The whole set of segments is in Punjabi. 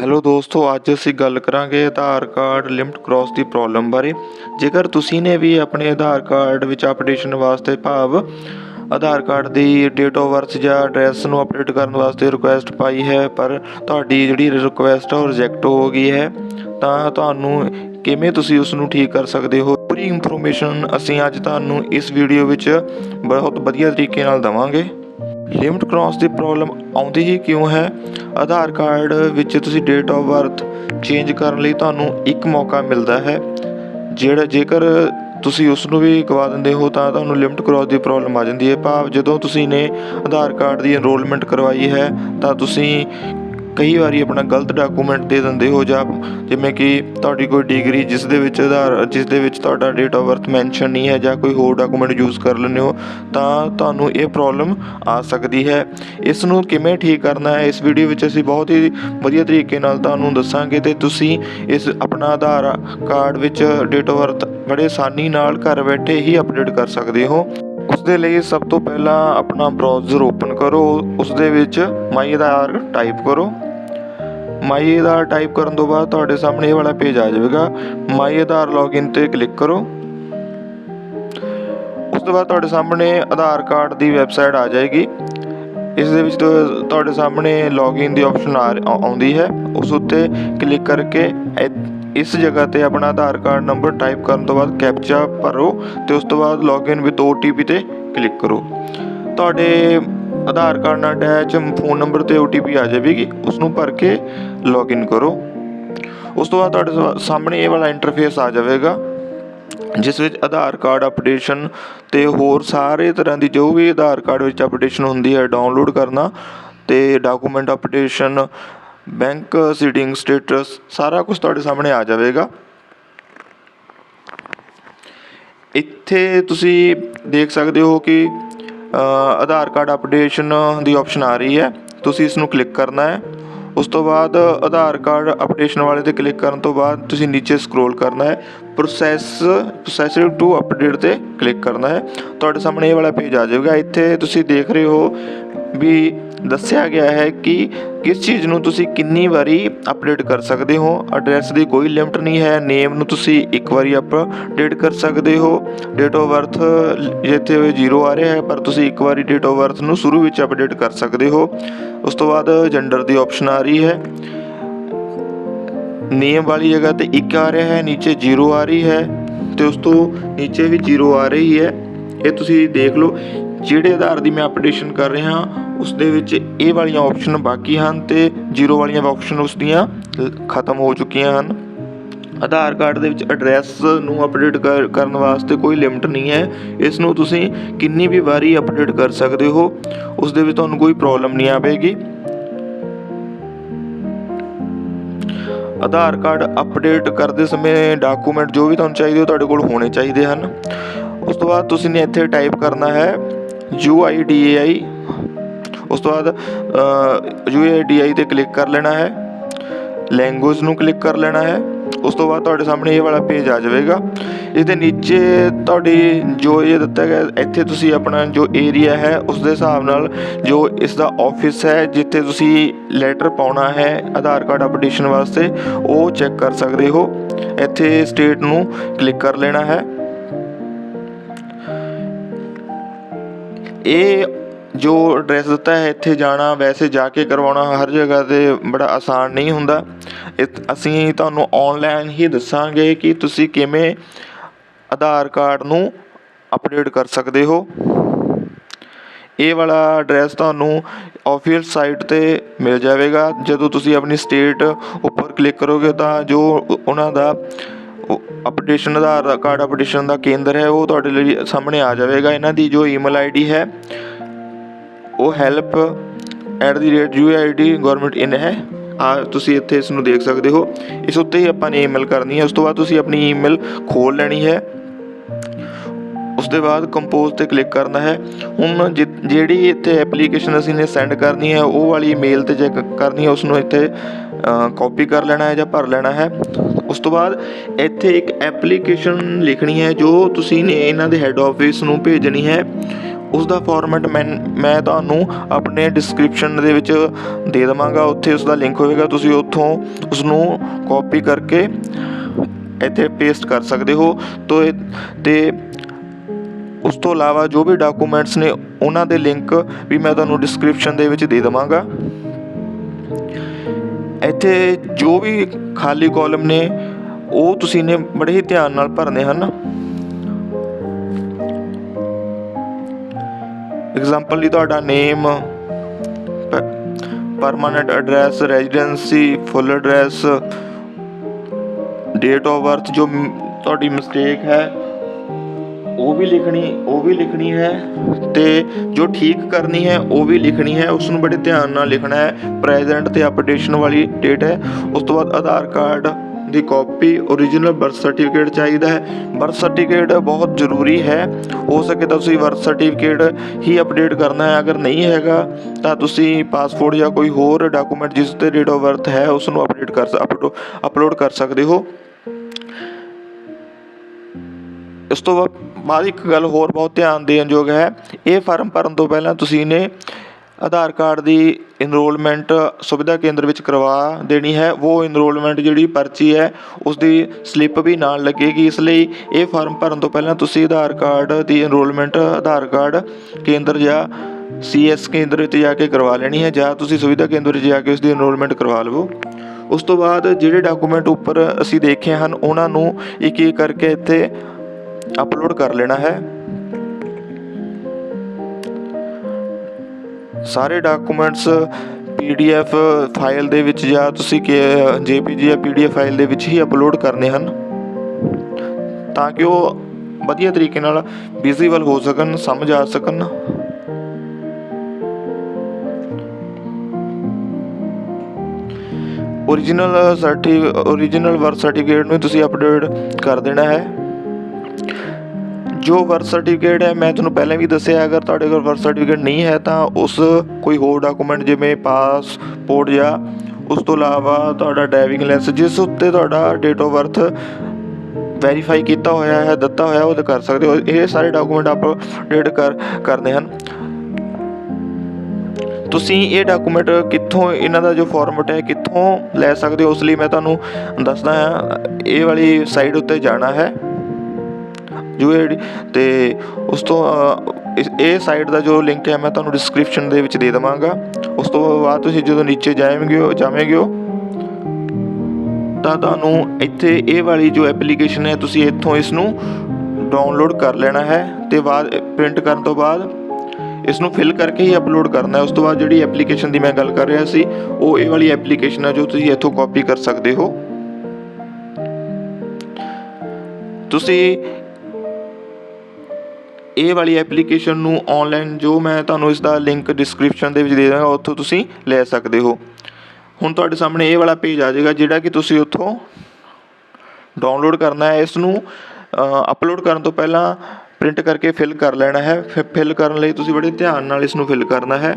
ਹੈਲੋ ਦੋਸਤੋ, ਅੱਜ ਅਸੀਂ ਗੱਲ ਕਰਾਂਗੇ ਆਧਾਰ ਕਾਰਡ ਲਿਮਟ ਕ੍ਰਾਸ ਦੀ ਪ੍ਰੋਬਲਮ ਬਾਰੇ। ਜੇਕਰ ਤੁਸੀਂ ਨੇ ਵੀ ਆਪਣੇ ਆਧਾਰ ਕਾਰਡ ਵਿੱਚ ਅਪਡੇਸ਼ਨ ਵਾਸਤੇ ਭਾਵ ਆਧਾਰ ਕਾਰਡ ਦੀ ਡੇਟ ਆਫ ਬਰਥ ਜਾਂ ਐਡਰੈਸ ਨੂੰ ਅਪਡੇਟ ਕਰਨ ਵਾਸਤੇ ਰਿਕੁਐਸਟ ਪਾਈ ਹੈ, ਪਰ ਤੁਹਾਡੀ ਜਿਹੜੀ ਰਿਕੁਐਸਟ ਉਹ ਰਿਜੈਕਟ ਹੋ ਗਈ ਹੈ, ਤਾਂ ਤੁਹਾਨੂੰ ਕਿਵੇਂ ਤੁਸੀਂ ਉਸ ਨੂੰ ਠੀਕ ਕਰ ਸਕਦੇ ਹੋ? ਪੂਰੀ ਇਨਫੋਰਮੇਸ਼ਨ ਅਸੀਂ ਅੱਜ ਤੁਹਾਨੂੰ ਇਸ ਵੀਡੀਓ ਵਿੱਚ ਬਹੁਤ ਵਧੀਆ ਤਰੀਕੇ ਨਾਲ ਦਵਾਂਗੇ। ਲਿਮਟ ਕ੍ਰਾਸ ਦੀ ਪ੍ਰੋਬਲਮ ਆਉਂਦੀ ਹੀ ਕਿਉਂ ਹੈ? ਆਧਾਰ ਕਾਰਡ ਵਿੱਚ ਤੁਸੀਂ ਡੇਟ ਆਫ ਬਰਥ ਚੇਂਜ ਕਰਨ ਲਈ ਤੁਹਾਨੂੰ ਇੱਕ ਮੌਕਾ ਮਿਲਦਾ ਹੈ। ਜਿਹੜਾ ਜੇਕਰ ਤੁਸੀਂ ਉਸ ਨੂੰ ਵੀ ਗਵਾ ਦਿੰਦੇ ਹੋ ਤਾਂ ਤੁਹਾਨੂੰ ਲਿਮਟ ਕ੍ਰਾਸ ਦੀ ਪ੍ਰੋਬਲਮ ਆ ਜਾਂਦੀ ਹੈ। ਭਾਵ ਜਦੋਂ ਤੁਸੀਂ ਨੇ ਆਧਾਰ ਕਾਰਡ ਦੀ ਐਨਰੋਲਮੈਂਟ ਕਰਵਾਈ ਹੈ ਤਾਂ ਤੁਸੀਂ ਕਈ ਵਾਰੀ ਆਪਣਾ ਗਲਤ ਡਾਕੂਮੈਂਟ ਦੇ ਦਿੰਦੇ ਹੋ ਜਾਂ ਜਿਵੇਂ ਕਿ ਤੁਹਾਡੀ ਕੋਈ ਡਿਗਰੀ ਜਿਸ ਦੇ ਵਿੱਚ ਆਧਾਰ, ਜਿਸ ਦੇ ਵਿੱਚ ਤੁਹਾਡਾ ਡੇਟ ਆਫ ਬਰਥ ਮੈਂਸ਼ਨ ਨਹੀਂ ਹੈ ਜਾਂ ਕੋਈ ਹੋਰ ਡਾਕੂਮੈਂਟ ਯੂਜ਼ ਕਰ ਲੈਂਦੇ ਹੋ, ਤਾਂ ਤੁਹਾਨੂੰ ਇਹ ਪ੍ਰੋਬਲਮ ਆ ਸਕਦੀ ਹੈ। ਇਸ ਨੂੰ ਕਿਵੇਂ ਠੀਕ ਕਰਨਾ ਹੈ? ਇਸ ਵੀਡੀਓ ਵਿੱਚ ਅਸੀਂ ਬਹੁਤ ਹੀ ਵਧੀਆ ਤਰੀਕੇ ਨਾਲ ਤੁਹਾਨੂੰ ਦੱਸਾਂਗੇ ਤੇ ਤੁਸੀਂ ਇਸ ਆਪਣਾ ਆਧਾਰ ਕਾਰਡ ਵਿੱਚ ਡੇਟ ਆਫ ਬਰਥ ਬੜੇ ਆਸਾਨੀ ਨਾਲ ਘਰ ਬੈਠੇ ਹੀ ਅਪਡੇਟ ਕਰ ਸਕਦੇ ਹੋ। ਉਸ ਦੇ ਲਈ ਸਭ ਤੋਂ ਪਹਿਲਾਂ ਆਪਣਾ ਬਰਾਊਜ਼ਰ ਓਪਨ ਕਰੋ। ਉਸ ਦੇ ਵਿੱਚ ਮਾਈ ਆਧਾਰ ਟਾਈਪ ਕਰੋ। ਮਾਈ ਆਧਾਰ ਟਾਈਪ ਕਰਨ ਤੋਂ ਬਾਅਦ ਤੁਹਾਡੇ ਸਾਹਮਣੇ ਇਹ ਵਾਲਾ ਪੇਜ ਆ ਜਾਵੇਗਾ। ਮਾਈ ਆਧਾਰ ਲੌਗਇਨ ਤੇ ਕਲਿੱਕ ਕਰੋ। ਉਸ ਤੋਂ ਬਾਅਦ ਤੁਹਾਡੇ ਸਾਹਮਣੇ ਆਧਾਰ ਕਾਰਡ ਦੀ ਵੈਬਸਾਈਟ ਆ ਜਾਏਗੀ। ਇਸ ਦੇ ਵਿੱਚ ਤੁਹਾਡੇ ਸਾਹਮਣੇ ਲੌਗਇਨ ਦੀ ਆਪਸ਼ਨ ਆਉਂਦੀ ਹੈ। ਉਸ ਉੱਤੇ ਕਲਿੱਕ ਕਰਕੇ ਇਸ ਜਗ੍ਹਾ ਤੇ ਆਪਣਾ ਆਧਾਰ ਕਾਰਡ ਨੰਬਰ ਟਾਈਪ ਕਰਨ ਤੋਂ ਬਾਅਦ ਕੈਪਚਾ ਭਰੋ ਤੇ ਉਸ ਤੋਂ ਬਾਅਦ ਲੌਗਇਨ ਵਿਦ OTP ਤੇ ਕਲਿੱਕ ਕਰੋ। ਤੁਹਾਡੇ ਆਧਾਰ ਕਾਰਡ ਨਾਲ ਅਟੈਚ ਫੋਨ ਨੰਬਰ ਤੇ OTP ਆ ਜਾਵੇਗੀ ਉਸ ਨੂੰ ਭਰ ਕੇ ਲੌਗਇਨ ਕਰੋ। ਉਸ ਤੋਂ ਬਾਅਦ ਤੁਹਾਡੇ ਸਾ- ਸਾਹਮਣੇ ਇਹ ਵਾਲਾ ਇੰਟਰਫੇਸ ਆ ਜਾਵੇਗਾ, ਜਿਸ ਵਿੱਚ ਆਧਾਰ ਕਾਰਡ ਅਪਡੇਸ਼ਨ ਤੇ ਹੋਰ ਸਾਰੇ ਤਰ੍ਹਾਂ ਦੀ ਜੋ ਵੀ ਆਧਾਰ ਕਾਰਡ ਵਿੱਚ ਅਪਡੇਸ਼ਨ ਹੁੰਦੀ ਹੈ ਡਾਊਨਲੋਡ ਕਰਨਾ ਤੇ document updation bank seeding status, ਸਾਰਾ ਕੁਝ ਤੁਹਾਡੇ ਸਾਹਮਣੇ ਆ ਜਾਵੇਗਾ। ਇੱਥੇ ਤੁਸੀਂ ਦੇਖ ਸਕਦੇ ਹੋ ਕਿ ਆਧਾਰ ਕਾਰਡ ਅਪਡੇਸ਼ਨ ਦੀ ਆਪਸ਼ਨ ਆ ਰਹੀ ਹੈ। ਤੁਸੀਂ ਇਸ ਨੂੰ ਕਲਿੱਕ ਕਰਨਾ ਹੈ। ਉਸ ਤੋਂ ਬਾਅਦ ਆਧਾਰ ਕਾਰਡ ਅਪਡੇਸ਼ਨ ਵਾਲੇ ਤੇ ਕਲਿੱਕ ਕਰਨ ਤੋਂ ਬਾਅਦ ਤੁਸੀਂ ਨੀਚੇ ਸਕਰੋਲ ਕਰਨਾ ਹੈ। ਪ੍ਰੋਸੈਸ ਪ੍ਰੋਸੈਸਿੰਗ ਟੂ ਅਪਡੇਟ ਤੇ ਕਲਿੱਕ ਕਰਨਾ ਹੈ। ਤੁਹਾਡੇ ਸਾਹਮਣੇ ਇਹ ਵਾਲਾ ਪੇਜ ਆ ਜਾਵੇਗਾ। ਇੱਥੇ ਤੁਸੀਂ ਦੇਖ ਰਹੇ ਹੋ ਵੀ ਦੱਸਿਆ ਗਿਆ ਹੈ ਕਿ ਕਿਸ ਚੀਜ਼ ਨੂੰ ਤੁਸੀਂ ਕਿੰਨੀ ਵਾਰੀ ਅਪਡੇਟ ਕਰ ਸਕਦੇ ਹੋ? ਐਡਰੈਸ ਦੀ ਕੋਈ ਲਿਮਟ ਨਹੀਂ ਹੈ। ਨੇਮ ਨੂੰ ਤੁਸੀਂ ਇੱਕ ਵਾਰੀ ਅਪਡੇਟ ਕਰ ਸਕਦੇ ਹੋ। ਡੇਟ ਆਫ ਬਰਥ ਜਿੱਥੇ ਹੋਏ 0 ਆ ਰਿਹਾ ਹੈ, ਪਰ ਤੁਸੀਂ ਇੱਕ ਵਾਰੀ ਡੇਟ ਆਫ ਬਰਥ ਨੂੰ ਸ਼ੁਰੂ ਵਿੱਚ ਅਪਡੇਟ ਕਰ ਸਕਦੇ ਹੋ। ਉਸ ਤੋਂ ਬਾਅਦ ਜੈਂਡਰ ਦੀ ਆਪਸ਼ਨ ਆ ਰਹੀ ਹੈ। ਨੇਮ ਵਾਲੀ ਜਗ੍ਹਾ ਤੇ 1 ਆ ਰਿਹਾ ਹੈ, ਨੀਚੇ 0 ਆ ਰਹੀ ਹੈ ਤੇ ਉਸ ਤੋਂ ਨੀਚੇ ਵੀ 0 ਆ ਰਹੀ ਹੈ। ਇਹ ਤੁਸੀਂ ਦੇਖ ਲਓ ਜਿਹੜੇ ਆਧਾਰ ਦੀ ਮੈਂ ਅਪਡੇਸ਼ਨ ਕਰ ਰਿਹਾ ਉਸ ਦੇ ਵਿੱਚ ਇਹ ਵਾਲੀਆਂ ਆਪਸ਼ਨ ਬਾਕੀ ਹਨ ਤੇ ਜ਼ੀਰੋ ਵਾਲੀਆਂ ਆਪਸ਼ਨ ਉਸ ਦੀਆਂ ਲ- ਖਤਮ ਹੋ ਚੁੱਕੀਆਂ ਹਨ। ਆਧਾਰ ਕਾਰਡ ਦੇ ਵਿੱਚ ਐਡਰੈਸ ਨੂੰ ਅਪਡੇਟ ਕਰਨ ਵਾਸਤੇ ਕੋਈ ਲਿਮਟ ਨਹੀਂ ਹੈ। ਇਸ ਨੂੰ ਤੁਸੀਂ ਕਿੰਨੀ ਵੀ ਵਾਰੀ ਅਪਡੇਟ ਕਰ ਸਕਦੇ ਹੋ ਉਸ ਦੇ ਵਿੱਚ ਤੁਹਾਨੂੰ ਕੋਈ ਪ੍ਰੋਬਲਮ ਨਹੀਂ ਆਵੇਗੀ। ਆਧਾਰ ਕਾਰਡ ਅਪਡੇਟ ਕਰਦੇ ਸਮੇਂ ਡਾਕੂਮੈਂਟ ਜੋ ਵੀ ਤੁਹਾਨੂੰ ਚਾਹੀਦੇ ਹੋ ਤੁਹਾਡੇ ਕੋਲ ਹੋਣੇ ਚਾਹੀਦੇ ਹਨ। ਉਸ ਤੋਂ ਬਾਅਦ ਤੁਸੀਂ ਨੇ ਇੱਥੇ ਟਾਈਪ ਕਰਨਾ ਹੈ ਯੂ ਆਈ ਡੀ ਏ ਆਈ ਉਸ ਤੋਂ ਬਾਅਦ ਯੂ ਆਈ ਡੀ ਆਈ ਤੇ ਕਲਿੱਕ ਕਰ ਲੈਣਾ ਹੈ। ਲੈਂਗੁਏਜ ਨੂੰ ਕਲਿੱਕ ਕਰ ਲੈਣਾ ਹੈ। ਉਸ ਤੋਂ ਬਾਅਦ ਤੁਹਾਡੇ ਸਾਹਮਣੇ ਇਹ ਵਾਲਾ ਪੇਜ ਆ ਜਾਵੇਗਾ। ਇਹਦੇ ਨੀਚੇ ਤੁਹਾਡੀ ਜੋ ਇਹ ਦਿੱਤਾ ਗਿਆ, ਇੱਥੇ ਤੁਸੀਂ ਆਪਣਾ ਜੋ ਏਰੀਆ ਹੈ, ਉਸ ਦੇ ਹਿਸਾਬ ਨਾਲ ਜੋ ਇਸ ਦਾ ਆਫਿਸ ਹੈ, ਜਿੱਥੇ ਤੁਸੀਂ ਲੈਟਰ ਪਾਉਣਾ ਹੈ, ਆਧਾਰ ਕਾਰਡ ਅਪਡੇਸ਼ਨ ਵਾਸਤੇ, ਉਹ ਚੈੱਕ ਕਰ ਸਕਦੇ ਹੋ। ਇੱਥੇ ਸਟੇਟ ਨੂੰ ਕਲਿੱਕ ਕਰ ਲੈਣਾ ਹੈ। ਇਹ ਜੋ ਐਡਰੈਸ ਦਿੱਤਾ ਹੈ, ਇੱਥੇ ਜਾਣਾ, ਵੈਸੇ ਜਾ ਕੇ ਕਰਵਾਉਣਾ ਹਰ ਜਗ੍ਹਾ ਤੇ ਬੜਾ ਆਸਾਨ ਨਹੀਂ ਹੁੰਦਾ। ਇਹ- ਅਸੀਂ ਤੁਹਾਨੂੰ ਆਨਲਾਈਨ ਹੀ ਦੱਸਾਂਗੇ ਕਿ ਤੁਸੀਂ ਕਿਵੇਂ ਆਧਾਰ ਕਾਰਡ ਨੂੰ ਅਪਡੇਟ ਕਰ ਸਕਦੇ ਹੋ। ਇਹ ਵਾਲਾ ਐਡਰੈਸ ਤੁਹਾਨੂੰ ਆਫੀਸ਼ੀਅਲ ਸਾਈਟ ਤੇ ਮਿਲ ਜਾਵੇਗਾ। ਜਦੋਂ ਤੁਸੀਂ ਆਪਣੀ ਸਟੇਟ ਉੱਪਰ ਕਲਿੱਕ ਕਰੋਗੇ ਤਾਂ ਜੋ ਉਹਨਾਂ ਦਾ ਅਪਡੇਸ਼ਨ ਆਧਾਰ ਕਾਰਡ ਅਪਡੇਸ਼ਨ ਦਾ ਕੇਂਦਰ ਹੈ, ਉਹ ਤੁਹਾਡੇ ਲਈ ਸਾਹਮਣੇ ਆ ਜਾਵੇਗਾ। ਇਹਨਾਂ ਦੀ ਜੋ ਈਮੇਲ ਆਈਡੀ ਹੈ, ਉਹ help at the rate UID government in ਹੈ। ਆ ਤੁਸੀਂ ਇੱਥੇ ਇਸ ਨੂੰ ਦੇਖ ਸਕਦੇ ਹੋ। ਇਸ ਉੱਤੇ ਹੀ ਆਪਾਂ ਨੇ ਈਮੇਲ ਕਰਨੀ ਹੈ। ਉਸ ਤੋਂ ਬਾਅਦ ਤੁਸੀਂ ਆਪਣੀ ਈਮੇਲ ਖੋਲ ਲੈਣੀ ਹੈ। ਦੇ ਬਾਅਦ ਕੰਪੋਜ਼ ਤੇ ਕਲਿੱਕ ਕਰਨਾ ਹੈ। ਹੁਣ ਜਿ- ਜਿਹੜੀ ਇੱਥੇ ਐਪਲੀਕੇਸ਼ਨ ਅਸੀਂ ਨੇ ਸੈਂਡ ਕਰਨੀ ਹੈ, ਉਹ ਵਾਲੀ ਮੇਲ ਤੇ ਚੈੱਕ ਕਰਨੀ ਹੈ ਉਸ ਨੂੰ ਇੱਥੇ ਕਾਪੀ ਕਰ ਲੈਣਾ ਹੈ ਜਾਂ ਭਰ ਲੈਣਾ ਹੈ। ਉਸ ਤੋਂ ਬਾਅਦ ਇੱਥੇ ਇੱਕ ਐਪਲੀਕੇਸ਼ਨ ਲਿਖਣੀ ਹੈ, ਜੋ ਤੁਸੀਂ ਨੇ ਇਹਨਾਂ ਦੇ ਹੈੱਡ ਆਫਿਸ ਨੂੰ ਭੇਜਣੀ ਹੈ। ਉਸ ਦਾ ਫਾਰਮੈਟ ਮੈਂ ਮੈਂ ਤੁਹਾਨੂੰ ਆਪਣੇ ਡਿਸਕ੍ਰਿਪਸ਼ਨ ਦੇ ਵਿੱਚ ਦੇ ਦੇਵਾਂਗਾ। ਉੱਥੇ ਉਸ ਦਾ ਲਿੰਕ ਹੋਵੇਗਾ, ਤੁਸੀਂ ਉੱਥੋਂ ਉਸ ਨੂੰ ਕਾਪੀ ਕਰਕੇ ਇੱਥੇ ਪੇਸਟ ਕਰ ਸਕਦੇ ਹੋ। ਤੋ ਤੇ ਉਸ ਤੋਂ ਇਲਾਵਾ ਜੋ ਵੀ ਡਾਕੂਮੈਂਟਸ ਨੇ, ਉਹਨਾਂ ਦੇ ਲਿੰਕ ਵੀ ਮੈਂ ਤੁਹਾਨੂੰ ਡਿਸਕ੍ਰਿਪਸ਼ਨ ਦੇ ਵਿੱਚ ਦੇ ਦੇਵਾਂਗਾ। ਇੱਥੇ ਜੋ ਵੀ ਖਾਲੀ ਕਾਲਮ ਨੇ, ਉਹ ਤੁਸੀਂ ਨੇ ਬੜੇ ਹੀ ਧਿਆਨ ਨਾਲ ਭਰਨੇ ਹਨ। ਐਗਜ਼ਾਮਪਲ ਲਈ ਤੁਹਾਡਾ name permanent address residency full address date of birth ਜੋ ਤੁਹਾਡੀ ਮਿਸਟੇਕ ਹੈ ਉਹ ਵੀ ਲਿਖਣੀ, ਉਹ ਵੀ ਲਿਖਣੀ ਹੈ ਤੇ ਜੋ ਠੀਕ ਕਰਨੀ ਹੈ, ਉਹ ਵੀ ਲਿਖਣੀ ਹੈ। ਉਸ ਨੂੰ ਬੜੇ ਧਿਆਨ ਨਾਲ ਲਿਖਣਾ ਹੈ। ਪ੍ਰੈਜ਼ੈਂਟ ਤੇ ਅਪਡੇਸ਼ਨ ਵਾਲੀ ਡੇਟ ਹੈ। ਉਸ ਤੋਂ ਬਾਅਦ ਆਧਾਰ ਕਾਰਡ ਦੀ ਕਾਪੀ origignal ਬਰਥ ਸਰਟੀਫਿਕੇਟ ਚਾਹੀਦਾ ਹੈ। ਬਰਥ ਸਰਟੀਫਿਕੇਟ ਬਹੁਤ ਜ਼ਰੂਰੀ ਹੈ। ਹੋ ਸਕੇ ਤਾਂ ਤੁਸੀਂ ਬਰਥ ਸਰਟੀਫਿਕੇਟ ਹੀ ਅਪਡੇਟ ਕਰਨਾ ਹੈ। ਅਗਰ ਨਹੀਂ ਹੈਗਾ, ਤਾਂ ਤੁਸੀਂ ਪਾਸਪੋਰਟ ਜਾਂ ਕੋਈ ਹੋਰ ਡਾਕੂਮੈਂਟ ਜਿਸ ਤੇ ਡੇਟ ਆਫ ਬਰਥ ਹੈ ਉਸ ਨੂੰ ਅਪਡੇਟ ਕਰ ਅਪਲੋਡ ਕਰ ਸਕਦੇ ਹੋ। ਇਸ ਤੋਂ ਬਾਅਦ ਬਾਅਦ ਇੱਕ ਗੱਲ ਹੋਰ ਬਹੁਤ ਧਿਆਨ ਦੇਣ ਯੋਗ ਹੈ। ਇਹ ਫਾਰਮ ਭਰਨ ਤੋਂ ਪਹਿਲਾਂ ਤੁਸੀਂ ਨੇ ਆਧਾਰ ਕਾਰਡ ਦੀ ਇਨਰੋਲਮੈਂਟ ਸੁਵਿਧਾ ਕੇਂਦਰ ਵਿੱਚ ਕਰਵਾ ਦੇਣੀ ਹੈ। ਉਹ ਇਨਰੋਲਮੈਂਟ ਜਿਹੜੀ ਪਰਚੀ ਹੈ ਉਸ ਦੀ ਸਲਿੱਪ ਵੀ ਨਾਲ ਲੱਗੇਗੀ। ਇਸ ਲਈ ਇਹ ਫਾਰਮ ਭਰਨ ਤੋਂ ਪਹਿਲਾਂ ਤੁਸੀਂ ਆਧਾਰ ਕਾਰਡ ਦੀ ਇਨਰੋਲਮੈਂਟ ਆਧਾਰ ਕਾਰਡ ਕੇਂਦਰ ਜਾਂ ਸੀਐਸ ਕੇਂਦਰ ਵਿੱਚ ਜਾ ਕੇ ਕਰਵਾ ਲੈਣੀ ਹੈ ਜਾਂ ਤੁਸੀਂ ਸੁਵਿਧਾ ਕੇਂਦਰ ਵਿੱਚ ਜਾ ਕੇ ਉਸ ਦੀ ਇਨਰੋਲਮੈਂਟ ਕਰਵਾ ਲਵੋ। ਉਸ ਤੋਂ ਬਾਅਦ ਜਿਹੜੇ ਡਾਕੂਮੈਂਟ ਉੱਪਰ ਅਸੀਂ ਦੇਖੇ ਹਨ, ਉਹਨਾਂ ਨੂੰ ਇੱਕ ਇੱਕ ਕਰਕੇ ਇੱਥੇ ਅਪਲੋਡ ਕਰ ਲੈਣਾ ਹੈ। ਸਾਰੇ ਡਾਕੂਮੈਂਟਸ ਪੀਡੀਐਫ ਫਾਈਲ ਦੇ ਵਿੱਚ ਜਾਂ ਤੁਸੀਂ ਕਿ ਜੇਪੀਜੀ ਜਾਂ ਪੀਡੀਐਫ ਫਾਈਲ ਦੇ ਵਿੱਚ ਹੀ ਅਪਲੋਡ ਕਰਨੇ ਹਨ। ਤਾਂ ਕਿ ਉਹ ਵਧੀਆ ਤਰੀਕੇ ਨਾਲ ਵਿਜ਼ੀਬਲ ਹੋ ਸਕਣ, ਸਮਝ ਆ ਸਕਣ। origignal ਸਰਟੀ origignal ਬਰਥ ਸਰਟੀਫਿਕੇਟ ਨੂੰ ਤੁਸੀਂ ਅਪਡੇਟ ਕਰ ਦੇਣਾ ਹੈ। ਜੋ ਬਰਥ ਸਰਟੀਫਿਕੇਟ ਹੈ, ਮੈਂ ਤੁਹਾਨੂੰ ਪਹਿਲਾਂ ਵੀ ਦੱਸਿਆ, ਅਗਰ ਤੁਹਾਡੇ ਕੋਲ ਬਰਥ ਸਰਟੀਫਿਕੇਟ ਨਹੀਂ ਹੈ, ਤਾਂ ਉਸ ਕੋਈ ਹੋਰ ਡਾਕੂਮੈਂਟ ਜਿਵੇਂ ਪਾਸਪੋਰਟ ਜਾਂ ਉਸ ਤੋਂ ਇਲਾਵਾ ਤੁਹਾਡਾ ਡਰਾਈਵਿੰਗ ਲਾਇਸੈਂਸ ਜਿਸ ਉੱਤੇ ਤੁਹਾਡਾ ਡੇਟ ਆਫ ਬਰਥ ਵੈਰੀਫਾਈ ਕੀਤਾ ਹੋਇਆ ਹੈ, ਦਿੱਤਾ ਹੋਇਆ, ਉਹ ਤੇ ਕਰ ਸਕਦੇ ਹੋ। ਇਹ ਸਾਰੇ ਡਾਕੂਮੈਂਟ ਅਪਡੇਟ ਕਰ, ਕਰਨੇ ਹਨ। ਤੁਸੀਂ ਇਹ ਡਾਕੂਮੈਂਟ ਕਿੱਥੋਂ, ਇਹਨਾਂ ਦਾ ਜੋ ਫਾਰਮੈਟ ਹੈ, ਕਿੱਥੋਂ ਲੈ ਸਕਦੇ ਹੋ? ਉਸ ਲਈ ਮੈਂ ਤੁਹਾਨੂੰ ਦੱਸਦਾ ਹਾਂ, ਇਹ ਵਾਲੀ ਸਾਈਟ ਉੱਤੇ ਜਾਣਾ ਹੈ। ਜੋ ਇਹ ਤੇ ਉਸ ਤੋਂ ਇਸ- ਇਹ ਸਾਈਟ ਦਾ ਜੋ ਲਿੰਕ ਹੈ, ਮੈਂ ਤੁਹਾਨੂੰ ਡਿਸਕ੍ਰਿਪਸ਼ਨ ਦੇ ਵਿੱਚ ਦੇ ਦੇਵਾਂਗਾ। ਉਸ ਤੋਂ ਬਾਅਦ ਤੁਸੀਂ ਜਦੋਂ ਨੀਚੇ ਜਾਵੇਂਗੇ ਜਾਵੇਂਗੇ ਹੋ ਤਾਂ ਤੁਹਾਨੂੰ ਇੱਥੇ ਇਹ ਵਾਲੀ ਜੋ ਐਪਲੀਕੇਸ਼ਨ ਹੈ, ਤੁਸੀਂ ਇੱਥੋਂ ਇਸ ਨੂੰ ਡਾਊਨਲੋਡ ਕਰ ਲੈਣਾ ਹੈ, ਤੇ ਬਾਅਦ ਪ੍ਰਿੰਟ ਕਰਨ ਤੋਂ ਬਾਅਦ ਇਸ ਨੂੰ ਫਿਲ ਕਰਕੇ ਹੀ ਅਪਲੋਡ ਕਰਨਾ ਹੈ। ਉਸ ਤੋਂ ਬਾਅਦ ਜਿਹੜੀ ਐਪਲੀਕੇਸ਼ਨ ਦੀ ਮੈਂ ਗੱਲ ਕਰ ਰਿਹਾ ਸੀ, ਉਹ ਇਹ ਵਾਲੀ ਐਪਲੀਕੇਸ਼ਨ ਹੈ, ਜੋ ਤੁਸੀਂ ਇੱਥੋਂ ਕਾਪੀ ਕਰ ਸਕਦੇ ਹੋ। ਤੁਸੀਂ ਇਹ ਵਾਲੀ ਐਪਲੀਕੇਸ਼ਨ ਨੂੰ ਆਨਲਾਈਨ ਜੋ ਮੈਂ ਤੁਹਾਨੂੰ ਇਸ ਦਾ ਲਿੰਕ ਡਿਸਕ੍ਰਿਪਸ਼ਨ ਦੇ ਵਿੱਚ ਦੇ ਦਾਂਗਾ, ਉੱਥੋਂ ਤੁਸੀਂ ਲੈ ਸਕਦੇ ਹੋ। ਹੁਣ ਤੁਹਾਡੇ ਸਾਹਮਣੇ ਇਹ ਵਾਲਾ ਪੇਜ ਆ ਜਾਏਗਾ, ਜਿਹੜਾ ਕਿ ਤੁਸੀਂ ਉੱਥੋਂ ਡਾਊਨਲੋਡ ਕਰਨਾ ਹੈ। ਇਸ ਨੂੰ ਅਪਲੋਡ ਕਰਨ ਤੋਂ ਪਹਿਲਾਂ ਪ੍ਰਿੰਟ ਕਰਕੇ ਫਿਲ ਕਰ ਲੈਣਾ ਹੈ। ਫਿਰ ਫਿਲ ਕਰਨ ਲਈ ਤੁਸੀਂ ਬੜੇ ਧਿਆਨ ਨਾਲ ਇਸ ਨੂੰ ਫਿਲ ਕਰਨਾ ਹੈ।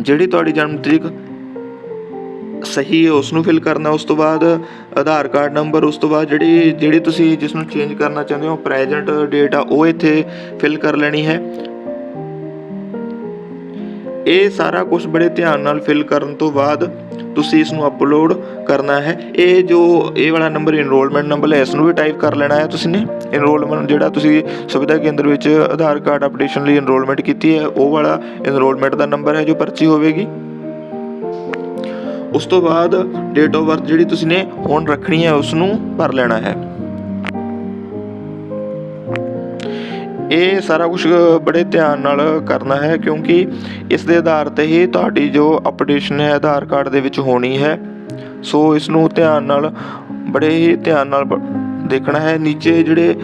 ਜਿਹੜੀ ਤੁਹਾਡੀ ਜਨਮ ਤਰੀਕ ਸਹੀ ਉਸ ਨੂੰ ਫਿਲ ਕਰਨਾ, ਉਸ ਤੋਂ ਬਾਅਦ ਆਧਾਰ ਕਾਰਡ ਨੰਬਰ ਉਸ ਤੋਂ ਬਾਅਦ ਜਿਹੜੀ ਜਿਹੜੀ ਤੁਸੀਂ ਜਿਸ ਨੂੰ ਚੇਂਜ ਕਰਨਾ ਚਾਹੁੰਦੇ ਹੋ ਪ੍ਰੈਜ਼ੈਂਟ ਡੇਟ ਆ, ਉਹ ਇੱਥੇ ਫਿਲ ਕਰ ਲੈਣੀ ਹੈ। ਇਹ ਸਾਰਾ ਕੁਝ ਬੜੇ ਧਿਆਨ ਨਾਲ ਫਿਲ ਕਰਨ ਤੋਂ ਬਾਅਦ ਤੁਸੀਂ ਇਸ ਨੂੰ ਅਪਲੋਡ ਕਰਨਾ ਹੈ। ਇਹ ਜੋ, ਇਹ ਵਾਲਾ ਨੰਬਰ ਇਨਰੋਲਮੈਂਟ ਨੰਬਰ ਹੈ ਇਸ ਨੂੰ ਵੀ ਟਾਈਪ ਕਰ ਲੈਣਾ ਹੈ ਤੁਸੀਂ ਨੇ। ਇਨਰੋਲਮੈਂਟ ਜਿਹੜਾ ਤੁਸੀਂ ਸੁਵਿਧਾ ਕੇਂਦਰ ਵਿੱਚ ਆਧਾਰ ਕਾਰਡ ਅਪਡੇਸ਼ਨ ਲਈ ਇਨਰੋਲਮੈਂਟ ਕੀਤੀ ਹੈ, ਉਹ ਵਾਲਾ ਇਨਰੋਲਮੈਂਟ ਦਾ ਨੰਬਰ ਹੈ ਜੋ ਪਰਚੀ ਹੋਵੇਗੀ। ਉਸ ਤੋਂ ਬਾਅਦ ਡੇਟ ਆਫ ਬਰਥ ਜਿਹੜੀ ਤੁਸੀਂ ਨੇ ਹੁਣ ਰੱਖਣੀ ਹੈ ਉਸ ਨੂੰ ਭਰ ਲੈਣਾ ਹੈ। ਇਹ ਸਾਰਾ ਕੁਝ ਬੜੇ ਧਿਆਨ ਨਾਲ ਕਰਨਾ ਹੈ, ਕਿਉਂਕਿ ਇਸ ਦੇ ਆਧਾਰ ਤੇ ਹੀ ਤੁਹਾਡੀ ਜੋ ਅਪਡੇਸ਼ਨ ਹੈ, ਆਧਾਰ ਕਾਰਡ ਦੇ ਵਿੱਚ ਹੋਣੀ ਹੈ। ਸੋ ਇਸ ਨੂੰ ਧਿਆਨ ਨਾਲ, ਬੜੇ ਹੀ ਧਿਆਨ ਨਾਲ ਦੇਖਣਾ ਹੈ। ਨੀਚੇ ਜਿਹੜੇ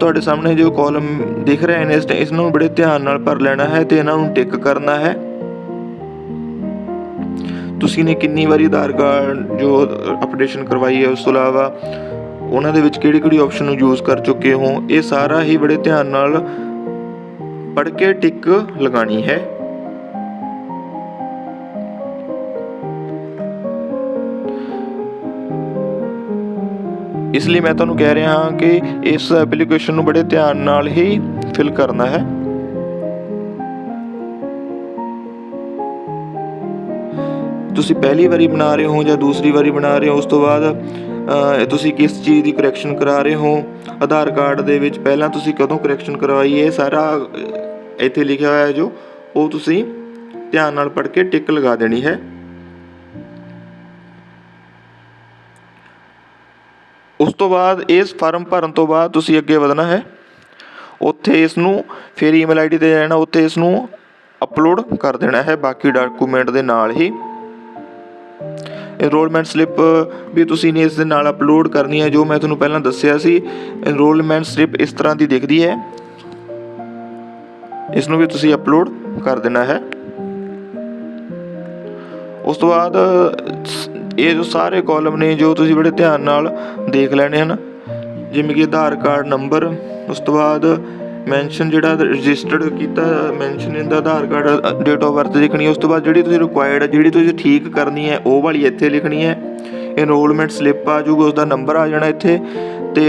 ਤੁਹਾਡੇ ਸਾਹਮਣੇ ਜੋ ਕਾਲਮ ਦਿਖ ਰਹੇ ਨੇ, ਇਸ ਇਸ ਨੂੰ ਬੜੇ ਧਿਆਨ ਨਾਲ ਭਰ ਲੈਣਾ ਹੈ ਤੇ ਇਹਨਾਂ ਨੂੰ ਟਿਕ ਕਰਨਾ ਹੈ। ਤੁਸੀਂ ਨੇ ਕਿੰਨੀ ਵਾਰੀ ਆਧਾਰ ਕਾਰਡ ਜੋ ਅਪਡੇਸ਼ਨ ਕਰਵਾਈ ਹੈ ਉਸ ਤੋਂ ਇਲਾਵਾ ਉਹਨਾਂ ਦੇ ਵਿੱਚ ਕਿਹੜੀ ਕਿਹੜੀ ਆਪਸ਼ਨ ਨੂੰ ਯੂਜ਼ ਕਰ ਚੁੱਕੇ ਹੋ, ਇਹ ਸਾਰਾ ਹੀ ਬੜੇ ਧਿਆਨ ਨਾਲ ਪੜ੍ਹ ਕੇ ਟਿਕ ਲਗਾਣੀ ਹੈ। ਇਸ ਲਈ ਮੈਂ ਤੁਹਾਨੂੰ ਕਹਿ ਰਿਹਾ ਹਾਂ ਕਿ ਇਸ ਐਪਲੀਕੇਸ਼ਨ ਨੂੰ ਬੜੇ ਧਿਆਨ ਨਾਲ ਹੀ ਫਿਲ ਕਰਨਾ ਹੈ। ਤੁਸੀਂ ਪਹਿਲੀ ਵਾਰੀ ਬਣਾ ਰਹੇ ਹੋ ਜਾਂ ਦੂਸਰੀ ਵਾਰੀ ਬਣਾ ਰਹੇ ਹੋ, ਉਸ ਤੋਂ ਬਾਅਦ ਤੁਸੀਂ ਕਿਸ ਚੀਜ਼ ਦੀ ਕਰੈਕਸ਼ਨ ਕਰਾ ਰਹੇ ਹੋ? ਆਧਾਰ ਕਾਰਡ ਦੇ ਵਿੱਚ ਪਹਿਲਾਂ ਤੁਸੀਂ ਕਦੋਂ ਕਰੈਕਸ਼ਨ ਕਰਵਾਈ? ਇਹ ਸਾਰਾ ਇੱਥੇ ਲਿਖਿਆ ਹੋਇਆ ਹੈ ਜੋ, ਉਹ ਤੁਸੀਂ ਧਿਆਨ ਨਾਲ ਪੜ੍ਹ ਕੇ ਟਿਕ ਲਗਾ ਦੇਣੀ ਹੈ। ਉਸ ਤੋਂ ਬਾਅਦ, ਇਸ ਫਾਰਮ ਭਰਨ ਤੋਂ ਬਾਅਦ ਤੁਸੀਂ ਅੱਗੇ ਵਧਣਾ ਹੈ। ਉੱਥੇ ਇਸ ਨੂੰ ਫਿਰ ਈਮੇਲ ਆਈਡੀ ਤੇ ਜਾਣਾ, ਉੱਥੇ ਇਸ ਨੂੰ ਅਪਲੋਡ ਕਰ ਦੇਣਾ ਹੈ, ਬਾਕੀ ਡਾਕੂਮੈਂਟ ਦੇ ਨਾਲ ਹੀ। ਐਨਰੋਲਮੈਂਟ ਸਲਿੱਪ ਵੀ ਤੁਸੀਂ ਨੇ ਇਸ ਦੇ ਨਾਲ ਅਪਲੋਡ ਕਰਨੀ ਹੈ, ਜੋ ਮੈਂ ਤੁਹਾਨੂੰ ਪਹਿਲਾਂ ਦੱਸਿਆ ਸੀ। ਐਨਰੋਲਮੈਂਟ ਸਲਿੱਪ ਇਸ ਤਰ੍ਹਾਂ ਦੀ ਦਿਖਦੀ ਹੈ। ਇਸ ਨੂੰ ਵੀ ਤੁਸੀਂ ਅਪਲੋਡ ਕਰ ਦੇਣਾ ਹੈ। ਉਸ ਤੋਂ ਬਾਅਦ ਇਹ ਜੋ ਸਾਰੇ ਕਾਲਮ ਨੇ, ਜੋ ਤੁਸੀਂ ਬੜੇ ਧਿਆਨ ਨਾਲ ਦੇਖ ਲੈਣੇ ਹਨ, ਜਿਵੇਂ ਕਿ ਆਧਾਰ ਕਾਰਡ ਨੰਬਰ ਉਸ ਤੋਂ ਬਾਅਦ ਮੈਂਸ਼ਨ ਜਿਹੜਾ ਰਜਿਸਟਰਡ ਕੀਤਾ mention in the Aadhaar card date of birth ਲਿਖਣੀ ਹੈ, ਉਸ ਤੋਂ ਬਾਅਦ ਜਿਹੜੀ ਤੁਸੀਂ ਰਿਕੁਆਇਰਡ ਹੈ, ਜਿਹੜੀ ਤੁਸੀਂ ਠੀਕ ਕਰਨੀ ਹੈ, ਉਹ ਵਾਲੀ ਇੱਥੇ ਲਿਖਣੀ ਹੈ। ਇਨਰੋਲਮੈਂਟ ਸਲਿੱਪ ਆ ਜੂਗਾ ਉਸ ਦਾ ਨੰਬਰ ਆ ਜਾਣਾ ਇੱਥੇ ਤੇ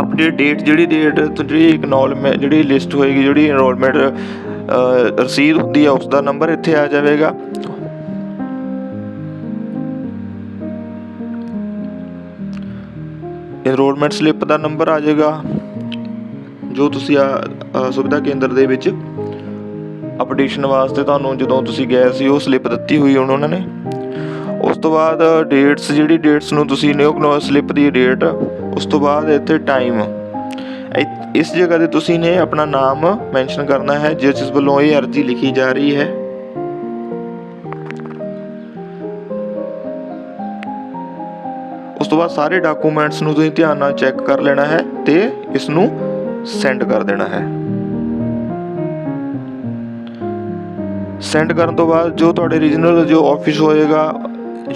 ਅਪਡੇਟ ਡੇਟ ਜਿਹੜੀ ਡੇਟ ਜਿਹੜੀ ਇਕਨੋਲਮੈਂਟ ਜਿਹੜੀ ਲਿਸਟ ਹੋਏਗੀ, ਜਿਹੜੀ ਇਨਰੋਲਮੈਂਟ ਰਸੀਦ ਹੁੰਦੀ ਆ ਉਸ ਦਾ ਨੰਬਰ ਇੱਥੇ ਆ ਜਾਵੇਗਾ। ਇਨਰੋਲਮੈਂਟ ਸਲਿੱਪ ਦਾ ਨੰਬਰ ਆ ਜਾਏਗਾ। ਜੋ ਤੁਸੀਂ ਆ ਸੁਵਿਧਾ ਕੇਂਦਰ ਦੇ ਵਿੱਚ ਅਪਡੇਸ਼ਨ ਵਾਸਤੇ ਤੁਹਾਨੂੰ ਜਦੋਂ ਤੁਸੀਂ ਗਏ ਸੀ, ਉਹ ਸਲਿੱਪ ਦਿੱਤੀ ਹੋਈ ਉਹਨਾਂ ਨੇ। ਉਸ ਤੋਂ ਬਾਅਦ ਡੇਟਸ ਜਿਹੜੀ ਡੇਟਸ ਨੂੰ ਤੁਸੀਂ ਨਿਓ ਸਲਿੱਪ ਦੀ ਡੇਟ ਉਸ ਤੋਂ ਬਾਅਦ ਇੱਥੇ ਟਾਈਮ ਇਸ ਜਗ੍ਹਾ ਤੇ ਤੁਸੀਂ ਨੇ ਆਪਣਾ ਨਾਮ ਮੈਂਸ਼ਨ ਕਰਨਾ ਹੈ, ਜਿਸ ਜਿਸ ਵੱਲੋਂ ਇਹ ਅਰਜ਼ੀ ਲਿਖੀ ਜਾ ਰਹੀ ਹੈ। ਉਸ ਤੋਂ ਬਾਅਦ ਸਾਰੇ ਡਾਕੂਮੈਂਟਸ ਨੂੰ ਤੁਸੀਂ ਧਿਆਨ ਨਾਲ ਚੈੱਕ ਕਰ ਲੈਣਾ ਹੈ ਤੇ ਇਸ ਨੂੰ ਸੈਂਡ ਕਰ ਦੇਣਾ ਹੈ। ਸੈਂਡ ਕਰਨ ਤੋਂ ਬਾਅਦ ਜੋ ਤੁਹਾਡੇ ਰੀਜਨਲ ਜੋ ਆਫਿਸ ਹੋਏਗਾ,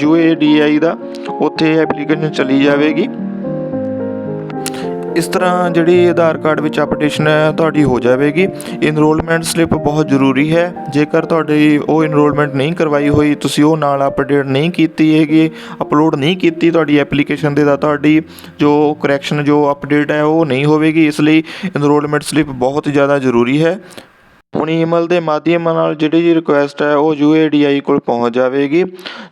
UADI ਦਾ, ਉੱਥੇ ਐਪਲੀਕੇਸ਼ਨ ਚਲੀ ਜਾਵੇਗੀ। ਇਸ ਤਰ੍ਹਾਂ ਜਿਹੜੀ ਆਧਾਰ ਕਾਰਡ ਵਿੱਚ ਅਪਡੇਸ਼ਨ ਹੈ, ਤੁਹਾਡੀ ਹੋ ਜਾਵੇਗੀ। ਇਨਰੋਲਮੈਂਟ ਸਲਿੱਪ ਬਹੁਤ ਜ਼ਰੂਰੀ ਹੈ। ਜੇਕਰ ਤੁਹਾਡੀ ਉਹ ਇਨਰੋਲਮੈਂਟ ਨਹੀਂ ਕਰਵਾਈ ਹੋਈ, ਤੁਸੀਂ ਉਹ ਨਾਲ ਅਪਡੇਟ ਨਹੀਂ ਕੀਤੀ ਹੈਗੀ ਅਪਲੋਡ ਨਹੀਂ ਕੀਤੀ ਤੁਹਾਡੀ ਐਪਲੀਕੇਸ਼ਨ ਦੇ ਦਾ ਤੁਹਾਡੀ ਜੋ ਕਰੈਕਸ਼ਨ ਜੋ ਅਪਡੇਟ ਹੈ, ਉਹ ਨਹੀਂ ਹੋਵੇਗੀ। ਇਸ ਲਈ ਇਨਰੋਲਮੈਂਟ ਸਲਿੱਪ ਬਹੁਤ ਜ਼ਿਆਦਾ ਜ਼ਰੂਰੀ ਹੈ। ਹੁਣ ਈਮੇਲ ਦੇ ਮਾਧਿਅਮ ਨਾਲ ਜਿਹੜੀ ਜੀ ਰਿਕੁਐਸਟ ਹੈ, ਉਹ UADI ਕੋਲ ਪਹੁੰਚ ਜਾਵੇਗੀ।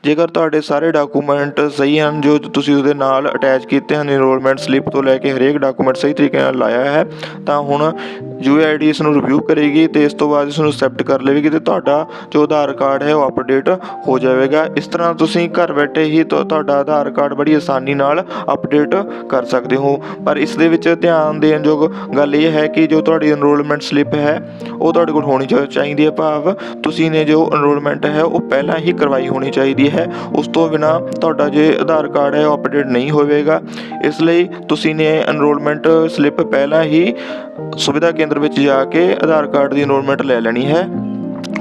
ਜੇਕਰ ਤੁਹਾਡੇ ਸਾਰੇ ਡਾਕੂਮੈਂਟ ਸਹੀ ਹਨ, ਜੋ ਤੁਸੀਂ ਉਹਦੇ ਨਾਲ ਅਟੈਚ ਕੀਤੇ ਹਨ ਇਨਰੋਲਮੈਂਟ ਸਲਿੱਪ ਤੋਂ ਲੈ ਕੇ ਹਰੇਕ ਡਾਕੂਮੈਂਟ ਸਹੀ ਤਰੀਕੇ ਨਾਲ ਲਾਇਆ ਹੈ, ਤਾਂ ਹੁਣ UAID ਇਸ ਨੂੰ ਰਿਵਿਊ ਕਰੇਗੀ ਤੇ ਇਸ ਤੋਂ ਬਾਅਦ ਇਸ ਨੂੰ ਐਕਸੈਪਟ ਕਰ ਲਵੇਗੀ ਤੇ ਤੁਹਾਡਾ ਜੋ ਆਧਾਰ ਕਾਰਡ ਹੈ, ਉਹ ਅਪਡੇਟ ਹੋ ਜਾਵੇਗਾ। ਇਸ ਤਰ੍ਹਾਂ ਤੁਸੀਂ ਘਰ ਬੈਠੇ ਹੀ ਤੁ- ਤੁਹਾਡਾ ਆਧਾਰ ਕਾਰਡ ਬੜੀ ਆਸਾਨੀ ਨਾਲ ਅਪਡੇਟ ਕਰ ਸਕਦੇ ਹੋ। ਪਰ ਇਸ ਦੇ ਵਿੱਚ ਧਿਆਨ ਦੇਣ ਯੋਗ ਗੱਲ ਇਹ ਹੈ ਕਿ ਜੋ ਤੁਹਾਡੀ ਇਨਰੋਲਮੈਂਟ ਸਲਿੱਪ ਹੈ, ਉਹ ਤੁਹਾਡੇ ਕੋਲ ਹੋਣੀ ਚਾ- ਚਾਹੀਦੀ ਹੈ ਭਾਵ ਤੁਸੀਂ ਨੇ ਜੋ ਐਨਰੋਲਮੈਂਟ ਹੈ ਉਹ ਪਹਿਲਾਂ ਹੀ ਕਰਵਾਈ ਹੋਣੀ ਚਾਹੀਦੀ ਹੈ। ਉਸ ਤੋਂ ਬਿਨਾ ਤੁਹਾਡਾ ਜੇ ਆਧਾਰ ਕਾਰਡ ਹੈ ਉਹ ਅਪਡੇਟ ਨਹੀਂ ਹੋਵੇਗਾ। ਇਸ ਲਈ ਤੁਸੀਂ ਨੇ ਐਨਰੋਲਮੈਂਟ ਸਲਿੱਪ ਪਹਿਲਾਂ ਹੀ ਸੁਵਿਧਾ ਕੇਂਦਰ ਵਿੱਚ ਜਾ ਕੇ ਆਧਾਰ ਕਾਰਡ ਦੀ ਐਨਰੋਲਮੈਂਟ ਲੈ ਲੈਣੀ ਹੈ।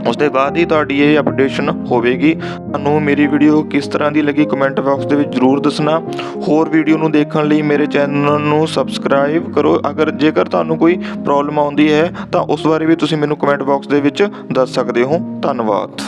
ਉਸ ਦੇ ਬਾਅਦ ਹੀ ਤੁਹਾਡੀ ਇਹ ਅਪਡੇਸ਼ਨ ਹੋਵੇਗੀ। ਤੁਹਾਨੂੰ ਮੇਰੀ ਵੀਡੀਓ ਕਿਸ ਤਰ੍ਹਾਂ ਦੀ ਲੱਗੀ ਕਮੈਂਟ ਬਾਕਸ ਦੇ ਵਿੱਚ ਜ਼ਰੂਰ ਦੱਸਣਾ। ਹੋਰ ਵੀਡੀਓ ਨੂੰ ਦੇਖਣ ਲਈ ਮੇਰੇ ਚੈਨਲ ਨੂੰ ਸਬਸਕ੍ਰਾਈਬ ਕਰੋ। ਅਗਰ ਜੇਕਰ ਤੁਹਾਨੂੰ ਕੋਈ ਪ੍ਰੋਬਲਮ ਆਉਂਦੀ ਹੈ, ਤਾਂ ਉਸ ਬਾਰੇ ਵੀ ਤੁਸੀਂ ਮੈਨੂੰ ਕਮੈਂਟ ਬਾਕਸ ਦੇ ਵਿੱਚ ਦੱਸ ਸਕਦੇ ਹੋ। ਧੰਨਵਾਦ।